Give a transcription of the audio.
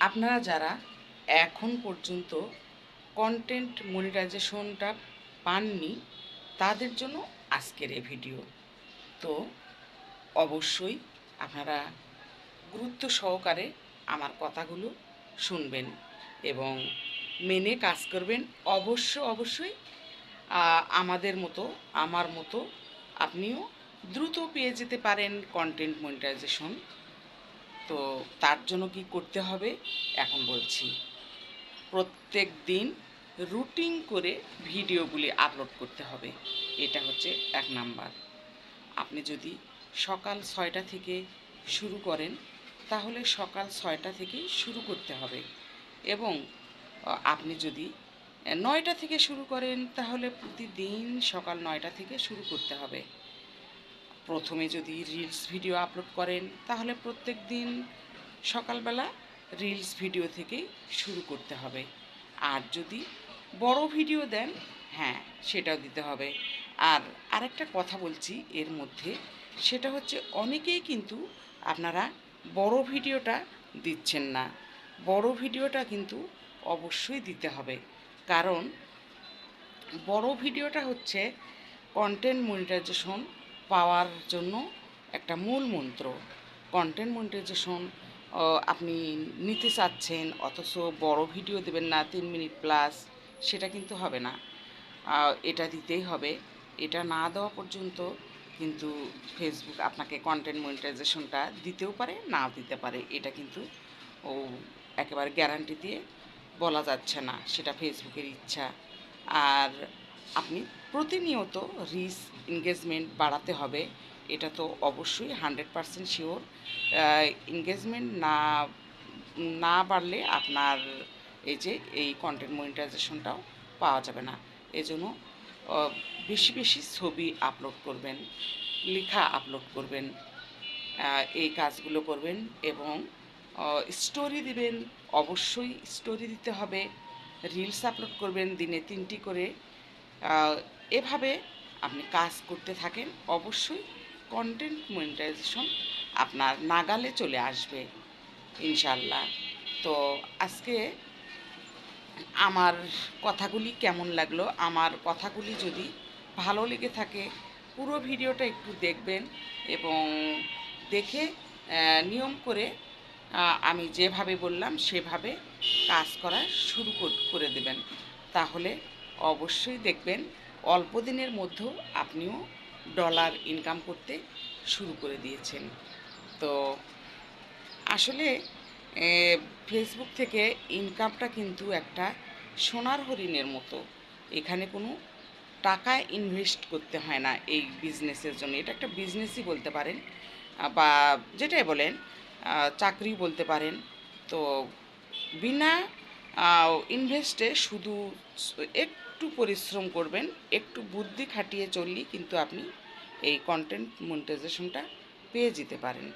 আপনারা যারা এখন পর্যন্ত কন্টেন্ট মনিটাইজেশনটা পাননি, তাদের জন্য আজকের এই ভিডিও তো অবশ্যই আপনারা গুরুত্ব সহকারে আমার কথাগুলো শুনবেন এবং মেনে কাজ করবেন। অবশ্য, অবশ্যই আমাদের মতো, আমার মতো আপনিও দ্রুত পেয়ে যেতে পারেন কন্টেন্ট মনিটাইজেশন তো তার জন্য কি করতে হবে? এখন বলছি। প্রত্যেক দিন রুটিন করে ভিডিওগুলি আপলোড করতে হবে। এটা হচ্ছে এক নাম্বার। আপনি যদি সকাল ছয়টা থেকে শুরু করেন, তাহলে সকাল ছয়টা থেকেই শুরু করতে হবে। এবং আপনি যদি নয়টা থেকে শুরু করেন, তাহলে প্রতিদিন সকাল নয়টা থেকে শুরু করতে হবে। প্রথমে যদি রিলস ভিডিও আপলোড করেন, তাহলে প্রত্যেক দিন সকালবেলা রিলস ভিডিও থেকেই শুরু করতে হবে। আর যদি বড় ভিডিও দেন হ্যাঁ সেটাও দিতে হবে। আর আরেকটা কথা বলছি এর মধ্যে, সেটা হচ্ছে অনেকেই কিন্তু আপনারা বড় ভিডিওটা দিচ্ছেন না। বড় ভিডিওটা কিন্তু অবশ্যই দিতে হবে। কারণ বড় ভিডিওটা হচ্ছে কন্টেন্ট মনিটাইজেশন পাওয়ার জন্য একটা মূল মন্ত্র। কন্টেন্ট মনিটাইজেশন আপনি নিতে চাচ্ছেন, অথচ বড় ভিডিও দেবেন না, তিন মিনিট প্লাস সেটা কিন্তু হবে না। এটা দিতেই হবে। এটা না দেওয়া পর্যন্ত কিন্তু ফেসবুক আপনাকে কন্টেন্ট মনিটাইজেশনটা দিতেও পারে নাও দিতে পারে, এটা কিন্তু ও একেবারে গ্যারান্টি দিয়ে বলা যাচ্ছে না, সেটা ফেসবুকের ইচ্ছা। আর আপনি প্রতিনিয়ত রিস এনগেজমেন্ট বাড়াতে হবে, এটা তো অবশ্যই হান্ড্রেড পারসেন্ট শিওর এনগেজমেন্ট না না বাড়লে আপনার এই যে, এই কন্টেন্ট মনিটাইজেশনটাও পাওয়া যাবে না। এজন্য বেশি বেশি ছবি আপলোড করবেন, লেখা আপলোড করবেন এই কাজগুলো করবেন এবং স্টোরি দিবেন। অবশ্যই স্টোরি দিতে হবে। রিলস আপলোড করবেন, দিনে তিনটি করে। এভাবে আপনি কাজ করতে থাকেন, অবশ্যই কন্টেন্ট মনিটাইজেশন আপনার নাগালে চলে আসবে ইনশাল্লাহ তো আজকে আমার কথাগুলি কেমন লাগল? আমার কথাগুলি যদি ভালো লেগে থাকে, পুরো ভিডিওটা একটু দেখবেন এবং দেখে নিয়ম করে আমি যেভাবে বললাম সেভাবে কাজ করা শুরু কর- দেবেন। তাহলে অবশ্যই দেখবেন, অল্প দিনের মধ্যেও আপনিও ডলার ইনকাম করতে শুরু করে দিয়েছেন। তো আসলে ফেসবুক থেকে ইনকামটা কিন্তু একটা সোনার হরিণের মতো। এখানে কোনো টাকা ইনভেস্ট করতে হয় না এই বিজনেসের জন্য। এটা একটা বিজনেসই বলতে পারেন, বা যেটাই বলেন চাকরি বলতে পারেন। তো বিনা ইনভেস্টে শুধু স- একটু পরিশ্রম করবেন, একটু বুদ্ধি খাটিয়ে চললেই কিন্তু আপনি এই কন্টেন্ট মনিটাইজেশনটা পেয়ে যেতে পারেন।